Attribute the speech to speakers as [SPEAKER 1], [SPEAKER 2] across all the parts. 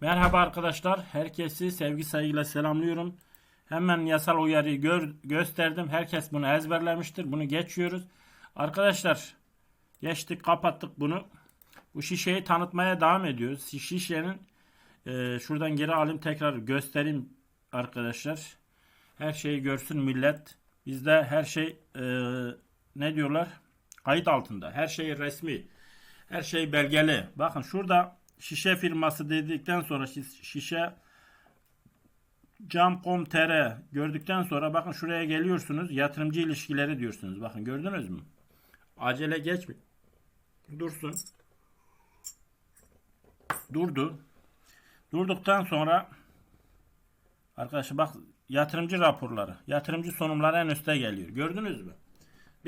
[SPEAKER 1] Merhaba arkadaşlar. Herkesi sevgi saygıyla selamlıyorum. Hemen yasal uyarıyı gör- gösterdim. Herkes bunu ezberlemiştir. Bunu geçiyoruz. Arkadaşlar geçtik kapattık bunu. Bu şişeyi tanıtmaya devam ediyoruz. Şi- Şişenin e, şuradan geri alayım tekrar göstereyim arkadaşlar. Her şeyi görsün millet. Bizde her şey e, ne diyorlar? Kayıt altında. Her şey resmi. Her şey belgeli. Bakın şurada şişe firması dedikten sonra şiş- şişe cam.com.tr gördükten sonra bakın şuraya geliyorsunuz. Yatırımcı ilişkileri diyorsunuz. Bakın gördünüz mü? Acele geçme. Dursun. Durdu. Durduktan sonra arkadaşlar bak yatırımcı raporları, yatırımcı sunumları en üstte geliyor. Gördünüz mü?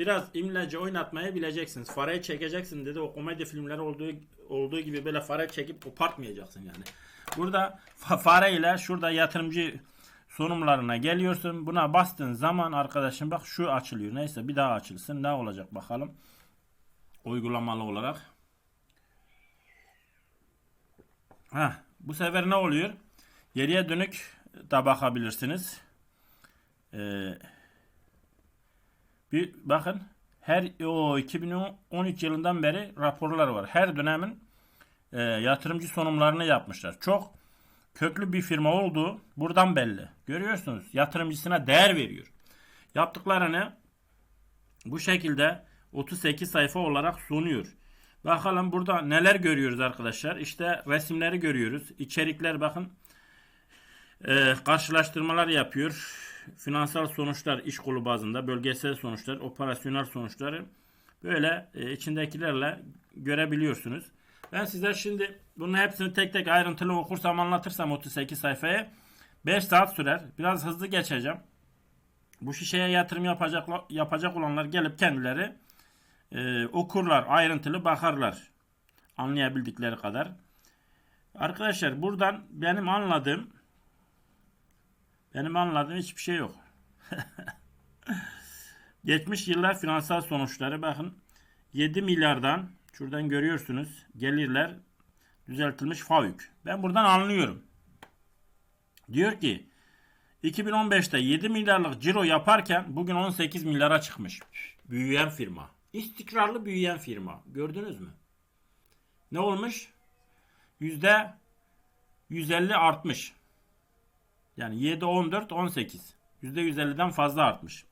[SPEAKER 1] Biraz imlece oynatmayı bileceksiniz. Fareyi çekeceksin dedi. O komedi filmleri olduğu olduğu gibi böyle fare çekip kopartmayacaksın yani. Burada fa- fare ile şurada yatırımcı sunumlarına geliyorsun. Buna bastığın zaman arkadaşım bak şu açılıyor. Neyse bir daha açılsın. Ne olacak bakalım. Uygulamalı olarak. Heh, bu sefer ne oluyor? Geriye dönük da bakabilirsiniz. Ee, bir bakın her o 2013 yılından beri raporlar var. Her dönemin e, yatırımcı sunumlarını yapmışlar. Çok köklü bir firma olduğu buradan belli. Görüyorsunuz yatırımcısına değer veriyor. Yaptıklarını bu şekilde 38 sayfa olarak sunuyor. Bakalım burada neler görüyoruz arkadaşlar. İşte resimleri görüyoruz. İçerikler bakın e, karşılaştırmalar yapıyor. Finansal sonuçlar iş kolu bazında, bölgesel sonuçlar, operasyonel sonuçları böyle e, içindekilerle görebiliyorsunuz. Ben size şimdi bunun hepsini tek tek ayrıntılı okursam anlatırsam 38 sayfayı 5 saat sürer. Biraz hızlı geçeceğim. Bu şişeye yatırım yapacak yapacak olanlar gelip kendileri e, okurlar, ayrıntılı bakarlar. Anlayabildikleri kadar. Arkadaşlar buradan benim anladığım benim anladığım hiçbir şey yok. Geçmiş yıllar finansal sonuçları bakın 7 milyardan şuradan görüyorsunuz gelirler düzeltilmiş FAVÖK. Ben buradan anlıyorum. Diyor ki 2015'te 7 milyarlık ciro yaparken bugün 18 milyara çıkmış. Büyüyen firma. İstikrarlı büyüyen firma. Gördünüz mü? Ne olmuş? Yüzde 150 artmış. Yani 7, 14, 18. %150'den fazla artmış.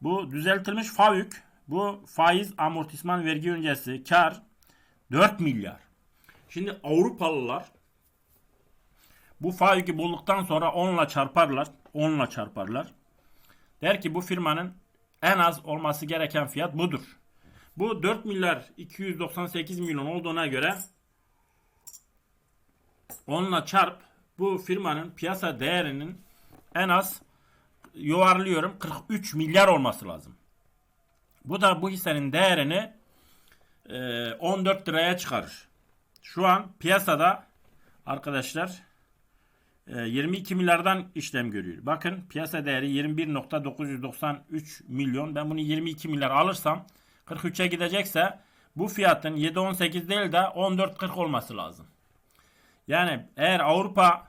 [SPEAKER 1] Bu düzeltilmiş FAVÖK, bu faiz amortisman vergi öncesi kar 4 milyar. Şimdi Avrupalılar bu FAVÖK'ü bulduktan sonra 10 ile çarparlar. 10 ile çarparlar. Der ki bu firmanın en az olması gereken fiyat budur. Bu 4 milyar 298 milyon olduğuna göre 10 ile çarp bu firmanın piyasa değerinin en az yuvarlıyorum 43 milyar olması lazım. Bu da bu hissenin değerini e, 14 liraya çıkarır. Şu an piyasada arkadaşlar e, 22 milyardan işlem görüyor. Bakın piyasa değeri 21.993 milyon. Ben bunu 22 milyar alırsam 43'e gidecekse bu fiyatın 7.18 değil de 14.40 olması lazım. Yani eğer Avrupa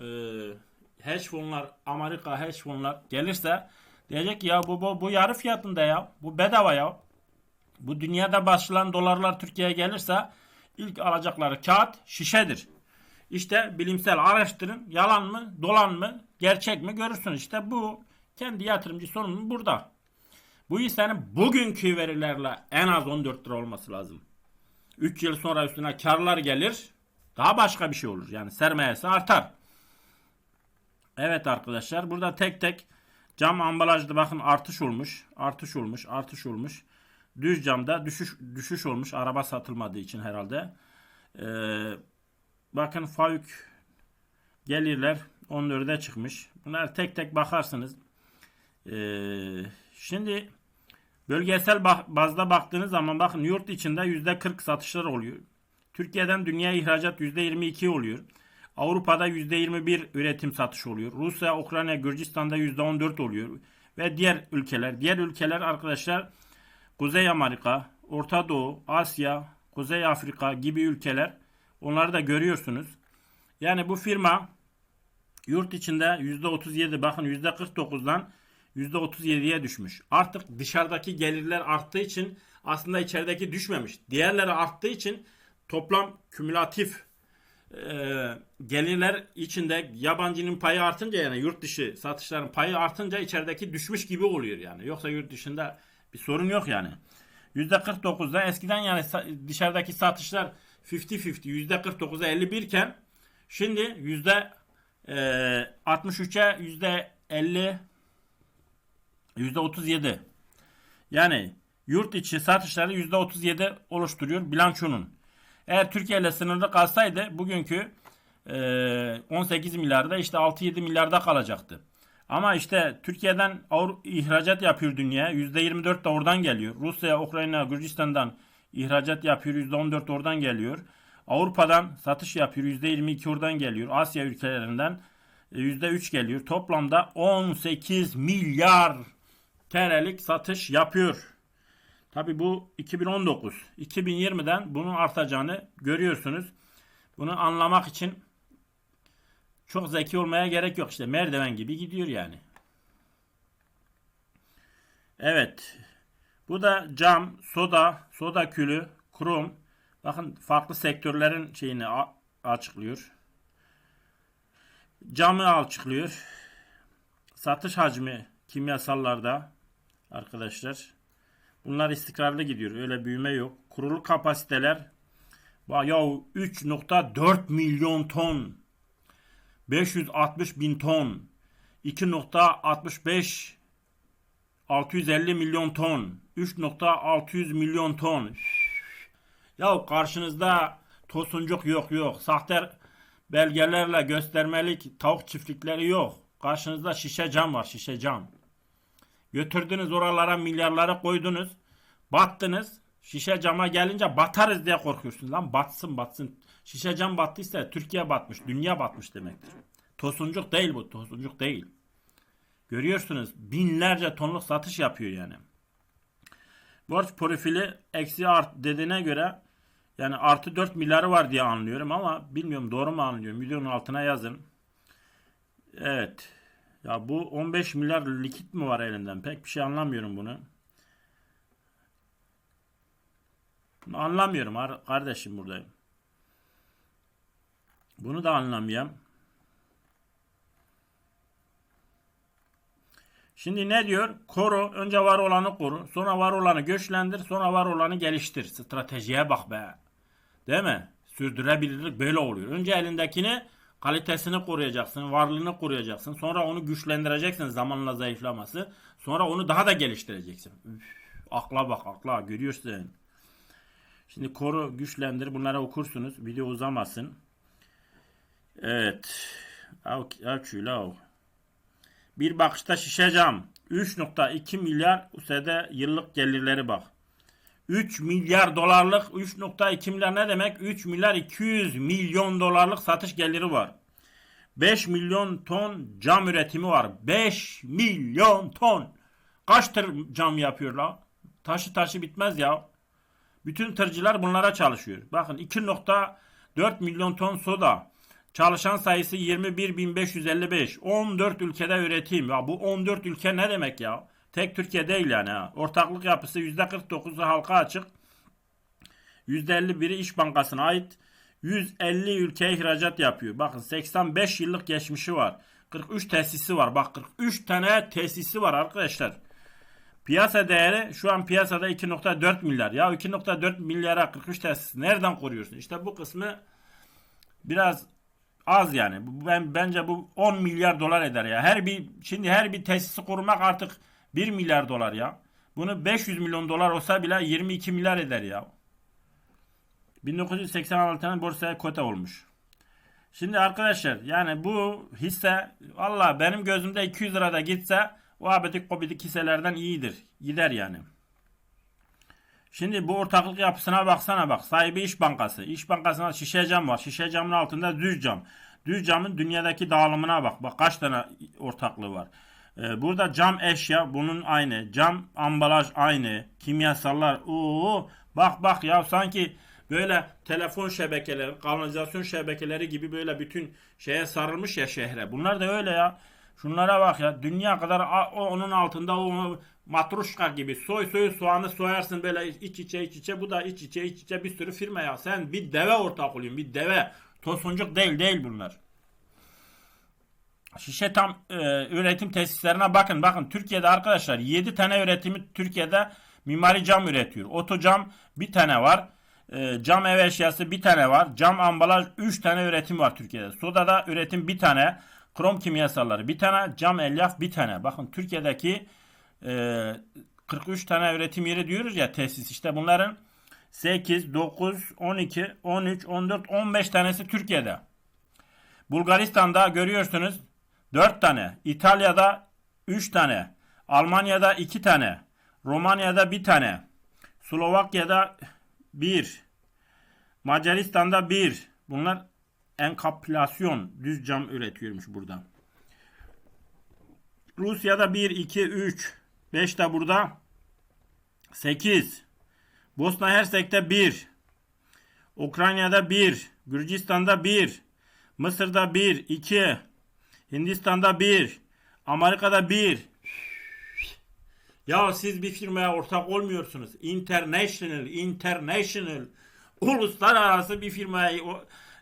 [SPEAKER 1] e, hedge fonlar, Amerika hedge fonlar gelirse diyecek ki ya bu, bu, bu yarı fiyatında ya. Bu bedava ya. Bu dünyada basılan dolarlar Türkiye'ye gelirse ilk alacakları kağıt şişedir. İşte bilimsel araştırın yalan mı, dolan mı, gerçek mi görürsünüz. İşte bu kendi yatırımcı sorunu burada. Bu hissenin bugünkü verilerle en az 14 lira olması lazım. 3 yıl sonra üstüne karlar gelir. Daha başka bir şey olur. Yani sermayesi artar. Evet arkadaşlar burada tek tek cam ambalajda bakın artış olmuş. Artış olmuş. Artış olmuş. Düz camda düşüş düşüş olmuş. Araba satılmadığı için herhalde. Ee, bakın FAVÖK gelirler 14'e çıkmış. Bunlar tek tek bakarsınız. Ee, şimdi bölgesel bazda baktığınız zaman bakın yurt içinde %40 satışlar oluyor. Türkiye'den dünya ihracat %22 oluyor. Avrupa'da %21 üretim satış oluyor. Rusya, Ukrayna, Gürcistan'da %14 oluyor. Ve diğer ülkeler. Diğer ülkeler arkadaşlar Kuzey Amerika, Orta Doğu, Asya, Kuzey Afrika gibi ülkeler. Onları da görüyorsunuz. Yani bu firma yurt içinde %37 bakın %49'dan %37'ye düşmüş. Artık dışarıdaki gelirler arttığı için aslında içerideki düşmemiş. Diğerleri arttığı için toplam kümülatif e, gelirler içinde yabancının payı artınca yani yurt dışı satışların payı artınca içerideki düşmüş gibi oluyor yani. Yoksa yurt dışında bir sorun yok yani. %49'da eskiden yani dışarıdaki satışlar 50-50 %49'a 51 iken şimdi yüzde e, 63'e yüzde 50 yüzde 37 yani yurt içi satışları yüzde 37 oluşturuyor bilançonun. Eğer Türkiye ile sınırlı kalsaydı bugünkü e, 18 milyarda işte 6-7 milyarda kalacaktı. Ama işte Türkiye'den ihracat yapıyor dünya. %24 de oradan geliyor. Rusya, Ukrayna, Gürcistan'dan ihracat yapıyor. %14 oradan geliyor. Avrupa'dan satış yapıyor. %22 oradan geliyor. Asya ülkelerinden e, %3 geliyor. Toplamda 18 milyar TL'lik satış yapıyor. Tabi bu 2019. 2020'den bunun artacağını görüyorsunuz. Bunu anlamak için çok zeki olmaya gerek yok. İşte merdiven gibi gidiyor yani. Evet. Bu da cam, soda, soda külü, krom. Bakın farklı sektörlerin şeyini açıklıyor. Camı açıklıyor. Satış hacmi kimyasallarda arkadaşlar. Bunlar istikrarlı gidiyor. Öyle büyüme yok. Kurulu kapasiteler Vay ya 3.4 milyon ton 560 bin ton 2.65 650 milyon ton 3.600 milyon ton ya karşınızda tosuncuk yok yok sahte belgelerle göstermelik tavuk çiftlikleri yok karşınızda şişe cam var şişe cam götürdünüz oralara milyarları koydunuz battınız Şişe cama gelince batarız diye korkuyorsun. Lan batsın batsın. Şişe cam battıysa Türkiye batmış, dünya batmış demektir. Tosuncuk değil bu, tosuncuk değil. Görüyorsunuz binlerce tonluk satış yapıyor yani. Borç profili eksi art dediğine göre yani artı 4 milyarı var diye anlıyorum ama bilmiyorum doğru mu anlıyorum. Videonun altına yazın. Evet. Ya bu 15 milyar likit mi var elinden? Pek bir şey anlamıyorum bunu. Anlamıyorum ar- kardeşim buradayım. Bunu da anlamıyorum. Şimdi ne diyor? Koru. Önce var olanı koru. Sonra var olanı güçlendir. Sonra var olanı geliştir. Stratejiye bak be. Değil mi? Sürdürülebilirlik böyle oluyor. Önce elindekini kalitesini koruyacaksın. Varlığını koruyacaksın. Sonra onu güçlendireceksin zamanla zayıflaması. Sonra onu daha da geliştireceksin. Üf, akla bak akla görüyorsun. Şimdi koru güçlendir bunları okursunuz. Video uzamasın. Evet. Av, av, av. Bir bakışta şişe cam. 3.2 milyar USD yıllık gelirleri bak. 3 milyar dolarlık 3.2 milyar ne demek? 3 milyar 200 milyon dolarlık satış geliri var. 5 milyon ton cam üretimi var. 5 milyon ton. Kaç tır cam yapıyor la? Taşı taşı bitmez ya. Bütün tırcılar bunlara çalışıyor. Bakın 2.4 milyon ton soda. Çalışan sayısı 21.555. 14 ülkede üretim. Ya bu 14 ülke ne demek ya? Tek Türkiye değil yani ha. Ortaklık yapısı %49'u halka açık. %51'i İş Bankası'na ait. 150 ülkeye ihracat yapıyor. Bakın 85 yıllık geçmişi var. 43 tesisi var. Bak 43 tane tesisi var arkadaşlar. Piyasa değeri şu an piyasada 2.4 milyar. Ya 2.4 milyara 43 tesis nereden koruyorsun? İşte bu kısmı biraz az yani. Ben bence bu 10 milyar dolar eder ya. Her bir şimdi her bir tesisi korumak artık 1 milyar dolar ya. Bunu 500 milyon dolar olsa bile 22 milyar eder ya. 1986'dan borsaya kota olmuş. Şimdi arkadaşlar yani bu hisse valla benim gözümde 200 lirada gitse o abidik kobidik hisselerden iyidir. Gider yani. Şimdi bu ortaklık yapısına baksana bak. Sahibi İş Bankası. İş Bankası'na şişe cam var. Şişe camın altında düz cam. Düz camın dünyadaki dağılımına bak. Bak kaç tane ortaklığı var. Ee, burada cam eşya bunun aynı. Cam ambalaj aynı. Kimyasallar. Oo, bak bak ya sanki böyle telefon şebekeleri, kanalizasyon şebekeleri gibi böyle bütün şeye sarılmış ya şehre. Bunlar da öyle ya. Şunlara bak ya. Dünya kadar o onun altında o matruşka gibi soy soy soğanı soyarsın böyle iç içe iç içe bu da iç içe iç içe bir sürü firma ya. Sen bir deve ortak oluyorsun bir deve. Tosuncuk değil değil bunlar. Şişe tam e, üretim tesislerine bakın. Bakın Türkiye'de arkadaşlar 7 tane üretimi Türkiye'de mimari cam üretiyor. Oto cam bir tane var. E, cam ev eşyası bir tane var. Cam ambalaj 3 tane üretim var Türkiye'de. Sodada üretim bir tane. Krom kimyasalları bir tane. Cam elyaf bir tane. Bakın Türkiye'deki e, 43 tane üretim yeri diyoruz ya tesis. İşte bunların 8, 9, 12, 13, 14, 15 tanesi Türkiye'de. Bulgaristan'da görüyorsunuz 4 tane, İtalya'da 3 tane, Almanya'da 2 tane, Romanya'da 1 tane, Slovakya'da 1, Macaristan'da 1. Bunlar enkapülasyon düz cam üretiyormuş burada. Rusya'da 1, 2, 3, 5 de burada. 8. Bosna Hersek'te 1. Ukrayna'da 1. Gürcistan'da 1. Mısır'da 1, 2. Hindistan'da 1. Amerika'da 1. Ya siz bir firmaya ortak olmuyorsunuz. International, international. Uluslararası bir firmaya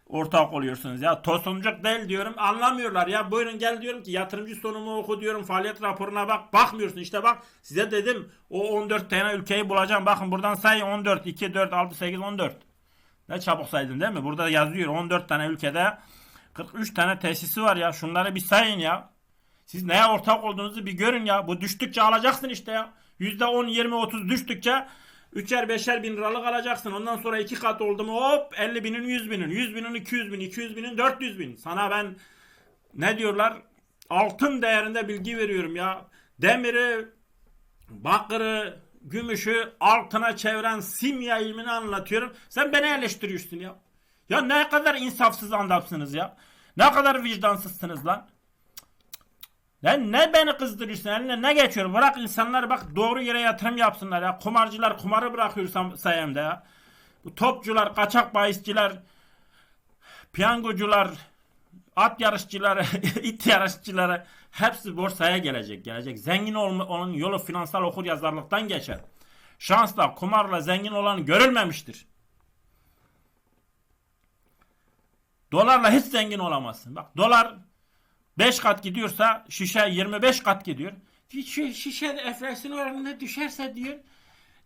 [SPEAKER 1] ortak oluyorsunuz ya. Tosuncuk değil diyorum. Anlamıyorlar ya. Buyurun gel diyorum ki yatırımcı sunumu oku diyorum. Faaliyet raporuna bak. Bakmıyorsun. İşte bak size dedim o 14 tane ülkeyi bulacağım. Bakın buradan say 14, 2, 4, 6, 8, 14. Ne çabuk saydın değil mi? Burada yazıyor 14 tane ülkede 43 tane tesisi var ya. Şunları bir sayın ya. Siz neye ortak olduğunuzu bir görün ya. Bu düştükçe alacaksın işte ya. %10, 20, 30 düştükçe 3'er 5'er bin liralık alacaksın. Ondan sonra iki kat oldu mu hop 50 binin 100 binin. 100 binin 200 bin. 200 binin 400 bin. Sana ben ne diyorlar? Altın değerinde bilgi veriyorum ya. Demiri, bakırı, gümüşü altına çeviren simya ilmini anlatıyorum. Sen beni eleştiriyorsun ya. Ya ne kadar insafsız andapsınız ya. Ne kadar vicdansızsınız lan. Lan ne beni kızdırıyorsun? Eline ne geçiyor? Bırak insanlar bak doğru yere yatırım yapsınlar ya. Kumarcılar kumarı bırakıyor sayemde ya. Bu topçular kaçak bahisçiler piyangocular at yarışçıları it yarışçıları hepsi borsaya gelecek gelecek. Zengin olma, onun yolu finansal okur yazarlıktan geçer. Şansla kumarla zengin olan görülmemiştir dolarla hiç zengin olamazsın bak dolar 5 kat gidiyorsa şişe 25 kat gidiyor. Şişe enflasyon oranında düşerse diyor.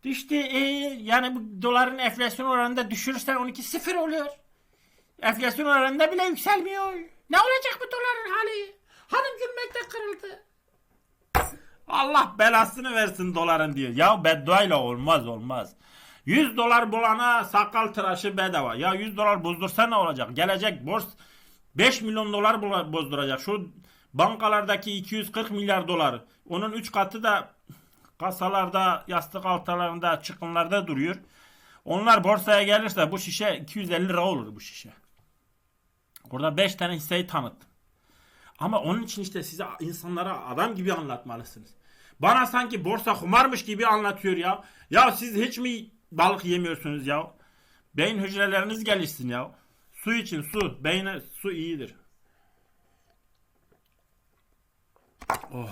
[SPEAKER 1] Düştü e, yani bu doların enflasyon oranında düşürürsen 12 sıfır oluyor. Enflasyon oranında bile yükselmiyor. Ne olacak bu doların hali? Hanım gülmekte kırıldı. Allah belasını versin doların diyor. Ya bedduayla olmaz olmaz. 100 dolar bulana sakal tıraşı bedava. Ya 100 dolar bozdursa ne olacak? Gelecek borç 5 milyon dolar bozduracak. Şu bankalardaki 240 milyar dolar. Onun 3 katı da kasalarda, yastık altalarında, çıkınlarda duruyor. Onlar borsaya gelirse bu şişe 250 lira olur bu şişe. Burada 5 tane hisseyi tanıttım. Ama onun için işte size insanlara adam gibi anlatmalısınız. Bana sanki borsa kumarmış gibi anlatıyor ya. Ya siz hiç mi balık yemiyorsunuz ya? Beyin hücreleriniz gelişsin ya. Su için su. Beyne su iyidir. Oh.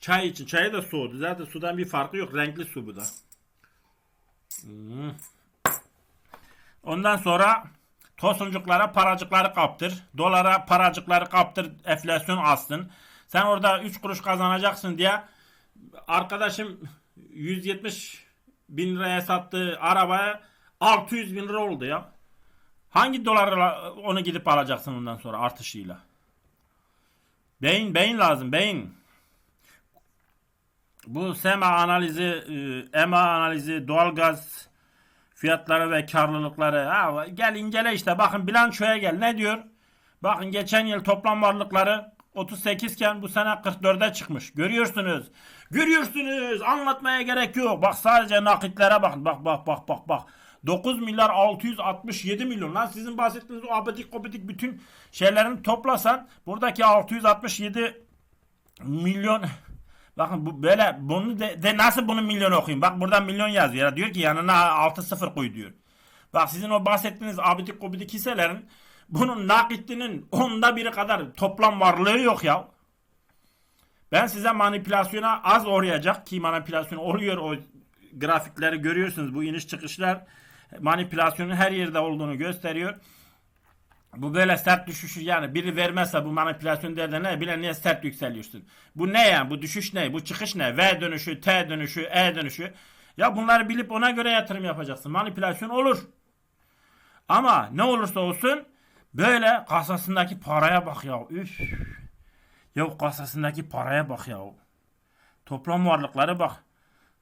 [SPEAKER 1] Çay için. Çayı da soğudu. Zaten sudan bir farkı yok. Renkli su bu da. Hmm. Ondan sonra tosuncuklara paracıkları kaptır. Dolara paracıkları kaptır. Enflasyon alsın. Sen orada 3 kuruş kazanacaksın diye arkadaşım 170 bin liraya sattığı arabaya 600 bin lira oldu ya. Hangi dolarla onu gidip alacaksın ondan sonra artışıyla? Beyin, beyin lazım, beyin. Bu SEMA analizi, e, EMA analizi, doğalgaz fiyatları ve karlılıkları. Ha, gel incele işte bakın bilançoya gel. Ne diyor? Bakın geçen yıl toplam varlıkları 38 iken bu sene 44'e çıkmış. Görüyorsunuz. Görüyorsunuz. Anlatmaya gerek yok. Bak sadece nakitlere bakın. Bak bak bak bak bak. 9 milyar 667 milyon lan sizin bahsettiğiniz o abidik kobidik bütün şeylerini toplasan buradaki 667 milyon bakın bu böyle bunu de, de nasıl bunun milyon okuyayım bak burada milyon yazıyor ya diyor ki yanına 6 sıfır koy diyor Bak sizin o bahsettiğiniz abidik gubidik hisselerin bunun nakitinin onda biri kadar toplam varlığı yok ya. Ben size manipülasyona az uğrayacak ki manipülasyon oluyor o grafikleri görüyorsunuz bu iniş çıkışlar manipülasyonun her yerde olduğunu gösteriyor. Bu böyle sert düşüşü yani biri vermezse bu manipülasyon derdi ne bile niye sert yükseliyorsun? Bu ne yani bu düşüş ne bu çıkış ne V dönüşü T dönüşü E dönüşü ya bunları bilip ona göre yatırım yapacaksın manipülasyon olur. Ama ne olursa olsun böyle kasasındaki paraya bak ya üf. Ya kasasındaki paraya bak ya. Toplam varlıkları bak.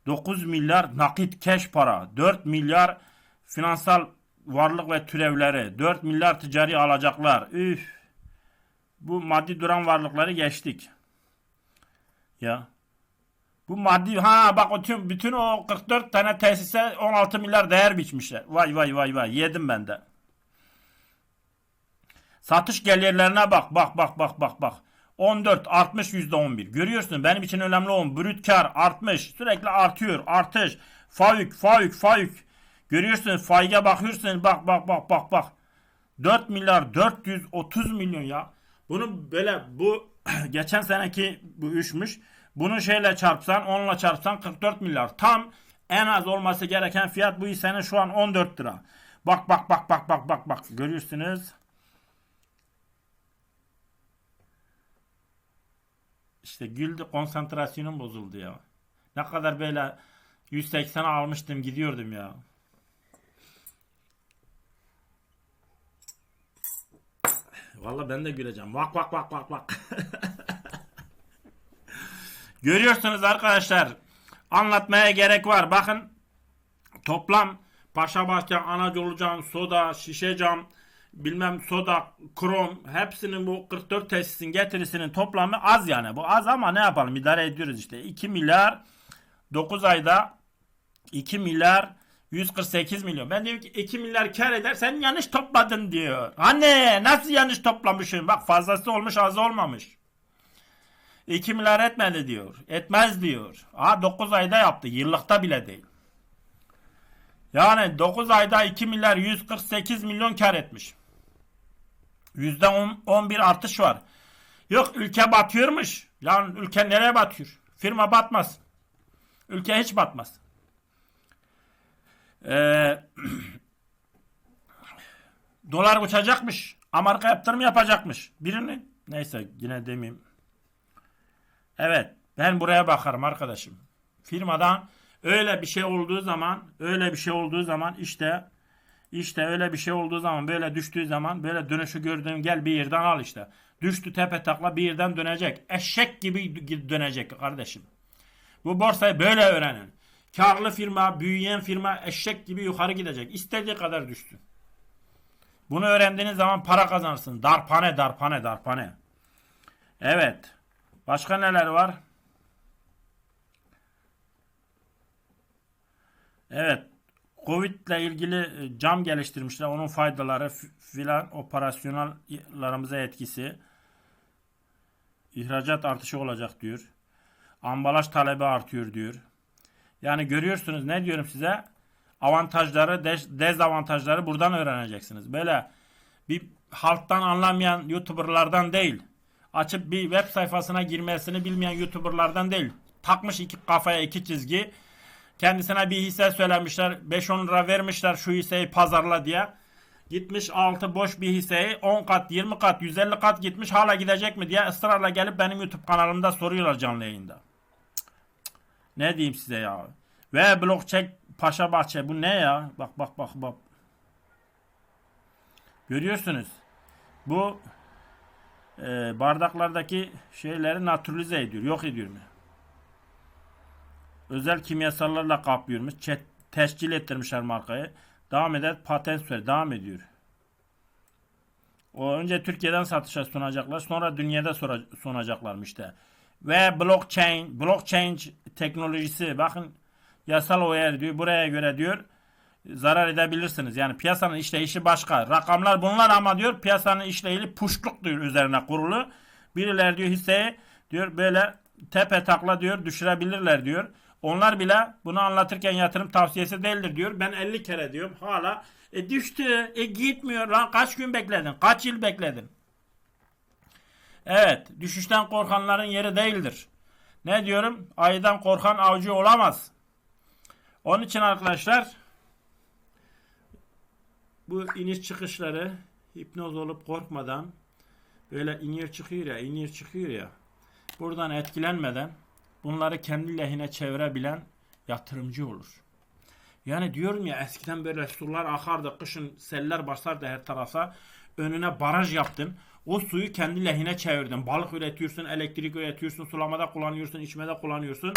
[SPEAKER 1] 9 milyar nakit cash para, 4 milyar finansal varlık ve türevleri, 4 milyar ticari alacaklar. Üf. Bu maddi duran varlıkları geçtik. Ya. Bu maddi ha bak o bütün o 44 tane tesise 16 milyar değer biçmişler. Vay vay vay vay yedim ben de. Satış gelirlerine bak bak bak bak bak bak. 14 artmış %11. Görüyorsun benim için önemli olan brüt kar artmış. Sürekli artıyor. Artış. Faik faik faik. Görüyorsun faize bakıyorsun bak bak bak bak bak. 4 milyar 430 milyon ya. Bunu böyle bu geçen seneki bu üçmüş. Bunu şeyle çarpsan onunla çarpsan 44 milyar. Tam en az olması gereken fiyat bu hissenin şu an 14 lira. Bak bak bak bak bak bak bak görüyorsunuz. İşte güldü konsantrasyonum bozuldu ya. Ne kadar böyle 180 almıştım gidiyordum ya. Vallahi ben de güleceğim. Vak vak vak vak vak. Görüyorsunuz arkadaşlar. Anlatmaya gerek var. Bakın toplam Paşabahçe, Anadolucan, soda, şişe cam, bilmem soda, krom hepsinin bu 44 tesisin getirisinin toplamı az yani. Bu az ama ne yapalım idare ediyoruz işte. 2 milyar 9 ayda 2 milyar 148 milyon. Ben diyorum ki 2 milyar kar eder sen yanlış topladın diyor. Anne nasıl yanlış toplamışım? Bak fazlası olmuş az olmamış. 2 milyar etmedi diyor. Etmez diyor. Ha 9 ayda yaptı. Yıllıkta bile değil. Yani 9 ayda 2 milyar 148 milyon kar etmiş. %11 artış var. Yok ülke batıyormuş. Lan ülke nereye batıyor? Firma batmaz. Ülke hiç batmaz. Ee, dolar uçacakmış. Amerika yaptırım yapacakmış. Birini neyse yine demeyeyim. Evet ben buraya bakarım arkadaşım. Firmadan öyle bir şey olduğu zaman öyle bir şey olduğu zaman işte işte öyle bir şey olduğu zaman böyle düştüğü zaman böyle dönüşü gördüğün gel bir yerden al işte. Düştü tepe takla bir yerden dönecek. Eşek gibi dönecek kardeşim. Bu borsayı böyle öğrenin. Karlı firma, büyüyen firma eşek gibi yukarı gidecek. İstediği kadar düştü. Bunu öğrendiğiniz zaman para kazanırsın. Darpane, darpane, darpane. Evet. Başka neler var? Evet. Covid ile ilgili e, cam geliştirmişler. Onun faydaları filan operasyonellarımıza etkisi. İhracat artışı olacak diyor. Ambalaj talebi artıyor diyor. Yani görüyorsunuz ne diyorum size? Avantajları, dezavantajları buradan öğreneceksiniz. Böyle bir halktan anlamayan YouTuber'lardan değil. Açıp bir web sayfasına girmesini bilmeyen YouTuber'lardan değil. Takmış iki kafaya iki çizgi. Kendisine bir hisse söylemişler. 5-10 lira vermişler şu hisseyi pazarla diye. Gitmiş altı boş bir hisseyi 10 kat, 20 kat, 150 kat gitmiş hala gidecek mi diye ısrarla gelip benim YouTube kanalımda soruyorlar canlı yayında. Ne diyeyim size ya. Ve blockchain Paşa Bahçe bu ne ya? Bak bak bak bak. Görüyorsunuz. Bu e, bardaklardaki şeyleri naturalize ediyor. Yok ediyor mu? Özel kimyasallarla kaplıyormuş. Tescil ettirmişler markayı. Devam eder patent süre devam ediyor. O önce Türkiye'den satışa sunacaklar. Sonra dünyada sunacaklarmış işte. Ve blockchain, blockchain teknolojisi bakın yasal uyarı diyor. Buraya göre diyor zarar edebilirsiniz. Yani piyasanın işleyişi başka. Rakamlar bunlar ama diyor piyasanın işleyişi puşluk diyor üzerine kurulu. Birileri diyor hisseyi diyor böyle tepe takla diyor düşürebilirler diyor. Onlar bile bunu anlatırken yatırım tavsiyesi değildir diyor. Ben 50 kere diyorum hala E düştü. E gitmiyor lan. Kaç gün bekledin? Kaç yıl bekledin? Evet. Düşüşten korkanların yeri değildir. Ne diyorum? Aydan korkan avcı olamaz. Onun için arkadaşlar bu iniş çıkışları hipnoz olup korkmadan böyle iniyor çıkıyor ya, iniyor çıkıyor ya. Buradan etkilenmeden bunları kendi lehine çevirebilen yatırımcı olur. Yani diyorum ya eskiden böyle sular akardı, kışın seller basardı her tarafa. Önüne baraj yaptın. O suyu kendi lehine çevirdin. Balık üretiyorsun, elektrik üretiyorsun, sulamada kullanıyorsun, içmede kullanıyorsun.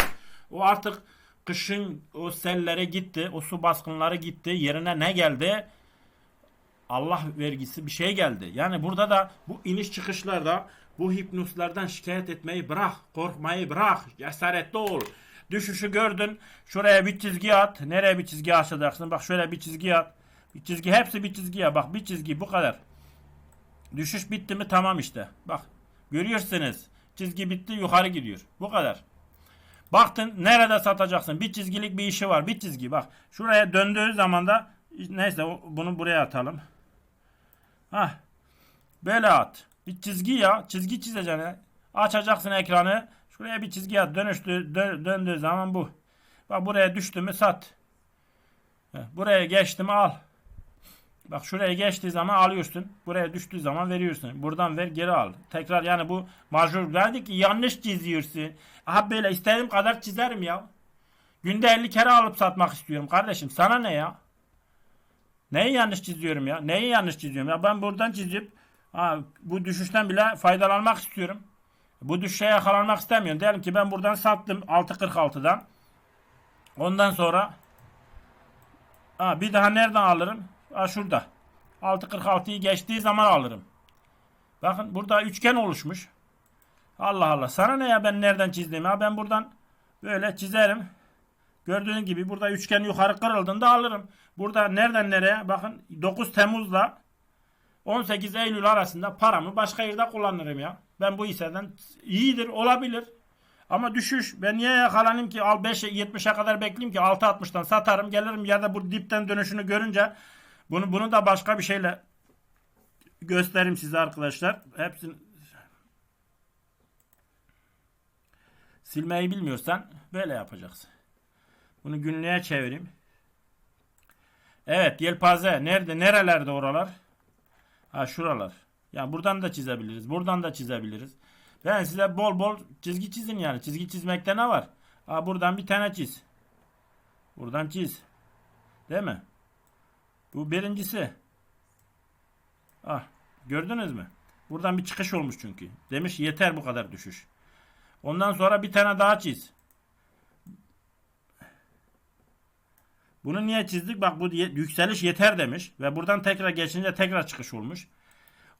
[SPEAKER 1] O artık kışın o sellere gitti, o su baskınları gitti. Yerine ne geldi? Allah vergisi bir şey geldi. Yani burada da bu iniş çıkışlarda bu hipnozlardan şikayet etmeyi bırak. Korkmayı bırak. Cesaretli ol. Düşüşü gördün. Şuraya bir çizgi at. Nereye bir çizgi açacaksın? Bak şöyle bir çizgi at. Bir çizgi hepsi bir çizgiye. Bak bir çizgi bu kadar. Düşüş bitti mi tamam işte. Bak görüyorsunuz. Çizgi bitti yukarı gidiyor. Bu kadar. Baktın nerede satacaksın? Bir çizgilik bir işi var. Bir çizgi bak. Şuraya döndüğü zaman da neyse bunu buraya atalım. Hah. Böyle at. Bir çizgi ya. Çizgi çizeceksin. Açacaksın ekranı. Şuraya bir çizgi at. Dönüştü, dö- döndüğü zaman bu. Bak buraya düştü mü sat. Buraya geçti mi al. Bak şuraya geçtiği zaman alıyorsun. Buraya düştüğü zaman veriyorsun. Buradan ver geri al. Tekrar yani bu majör verdi ki yanlış çiziyorsun. Aha böyle istediğim kadar çizerim ya. Günde 50 kere alıp satmak istiyorum kardeşim. Sana ne ya? Neyi yanlış çiziyorum ya? Neyi yanlış çiziyorum ya? Ben buradan çizip ha, bu düşüşten bile faydalanmak istiyorum. Bu düşüşe yakalanmak istemiyorum. Diyelim ki ben buradan sattım 6.46'dan. Ondan sonra ha, bir daha nereden alırım? Ha, şurada. 6.46'yı geçtiği zaman alırım. Bakın burada üçgen oluşmuş. Allah Allah. Sana ne ya ben nereden çizdim ya? Ben buradan böyle çizerim. Gördüğün gibi burada üçgen yukarı kırıldığında alırım. Burada nereden nereye? Bakın 9 Temmuz'la 18 Eylül arasında paramı başka yerde kullanırım ya. Ben bu hisseden iyidir olabilir. Ama düşüş ben niye yakalanayım ki al 5 70'e kadar bekleyeyim ki 6.60'dan satarım gelirim ya da bu dipten dönüşünü görünce bunu bunu da başka bir şeyle göstereyim size arkadaşlar. Hepsini silmeyi bilmiyorsan böyle yapacaksın. Bunu günlüğe çevireyim. Evet yelpaze nerede nerelerde oralar? Ha şuralar. Ya buradan da çizebiliriz. Buradan da çizebiliriz. Ben size bol bol çizgi çizin yani. Çizgi çizmekte ne var? Ha buradan bir tane çiz. Buradan çiz. Değil mi? Bu birincisi. Ah gördünüz mü? Buradan bir çıkış olmuş çünkü. Demiş yeter bu kadar düşüş. Ondan sonra bir tane daha çiz. Bunu niye çizdik? Bak bu yükseliş yeter demiş. Ve buradan tekrar geçince tekrar çıkış olmuş.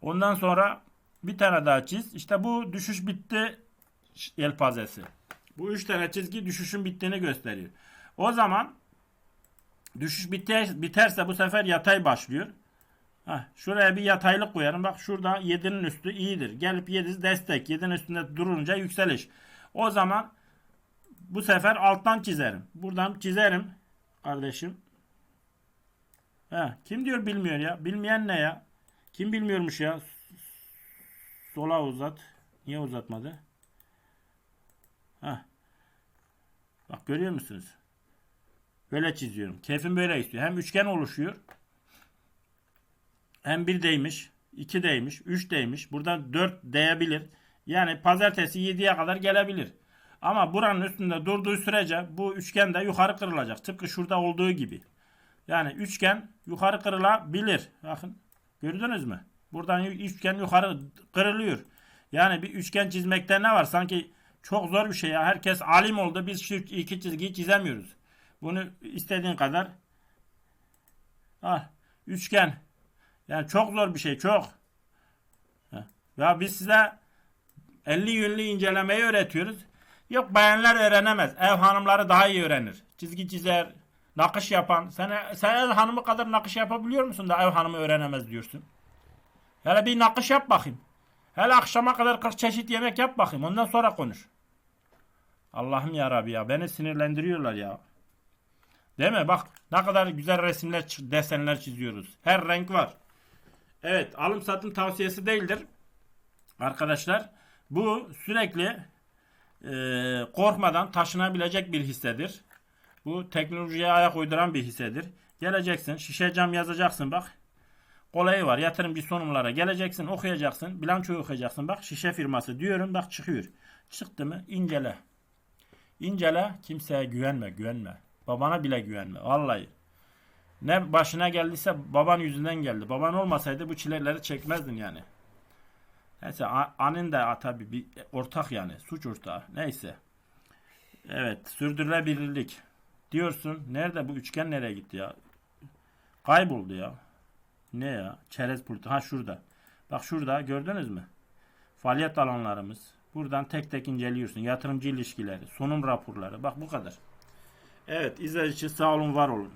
[SPEAKER 1] Ondan sonra bir tane daha çiz. İşte bu düşüş bitti yelpazesi. Bu üç tane çizgi düşüşün bittiğini gösteriyor. O zaman düşüş biter, biterse bu sefer yatay başlıyor. Heh, şuraya bir yataylık koyarım. Bak şurada 7'nin üstü iyidir. Gelip 7 destek. 7'nin üstünde durunca yükseliş. O zaman bu sefer alttan çizerim. Buradan çizerim kardeşim. He, kim diyor bilmiyor ya? Bilmeyen ne ya? Kim bilmiyormuş ya? Sola uzat. Niye uzatmadı? Ha. Bak görüyor musunuz? Böyle çiziyorum. Keyfim böyle istiyor. Hem üçgen oluşuyor. Hem bir değmiş. iki değmiş. Üç değmiş. Burada dört değebilir. Yani pazartesi 7'ye kadar gelebilir. Ama buranın üstünde durduğu sürece bu üçgen de yukarı kırılacak. Tıpkı şurada olduğu gibi. Yani üçgen yukarı kırılabilir. Bakın gördünüz mü? Buradan üçgen yukarı kırılıyor. Yani bir üçgen çizmekte ne var? Sanki çok zor bir şey ya. Herkes alim oldu. Biz şu iki çizgiyi çizemiyoruz. Bunu istediğin kadar ah, üçgen. Yani çok zor bir şey. Çok. Ya biz size 50 yönlü incelemeyi öğretiyoruz. Yok bayanlar öğrenemez. Ev hanımları daha iyi öğrenir. Çizgi çizer, nakış yapan. Sen, sen ev hanımı kadar nakış yapabiliyor musun da ev hanımı öğrenemez diyorsun. Hele bir nakış yap bakayım. Hele akşama kadar 40 çeşit yemek yap bakayım. Ondan sonra konuş. Allah'ım ya Rabbi ya. Beni sinirlendiriyorlar ya. Değil mi? Bak ne kadar güzel resimler, desenler çiziyoruz. Her renk var. Evet, alım satım tavsiyesi değildir. Arkadaşlar, bu sürekli e, korkmadan taşınabilecek bir hissedir. Bu teknolojiye ayak uyduran bir hissedir. Geleceksin, şişe cam yazacaksın bak. Kolayı var. Yatırımcı sunumlara geleceksin, okuyacaksın. Bilançoyu okuyacaksın. Bak şişe firması diyorum bak çıkıyor. Çıktı mı incele. İncele kimseye güvenme güvenme. Babana bile güvenme. Vallahi. Ne başına geldiyse baban yüzünden geldi. Baban olmasaydı bu çileleri çekmezdin yani. Neyse a- anin de tabi bir ortak yani. Suç ortağı. Neyse. Evet sürdürülebilirlik. Diyorsun nerede bu üçgen nereye gitti ya? Kayboldu ya. Ne ya? Çerez pultu. Ha şurada. Bak şurada gördünüz mü? Faaliyet alanlarımız. Buradan tek tek inceliyorsun. Yatırımcı ilişkileri, sunum raporları. Bak bu kadar. Evet için sağ olun var olun.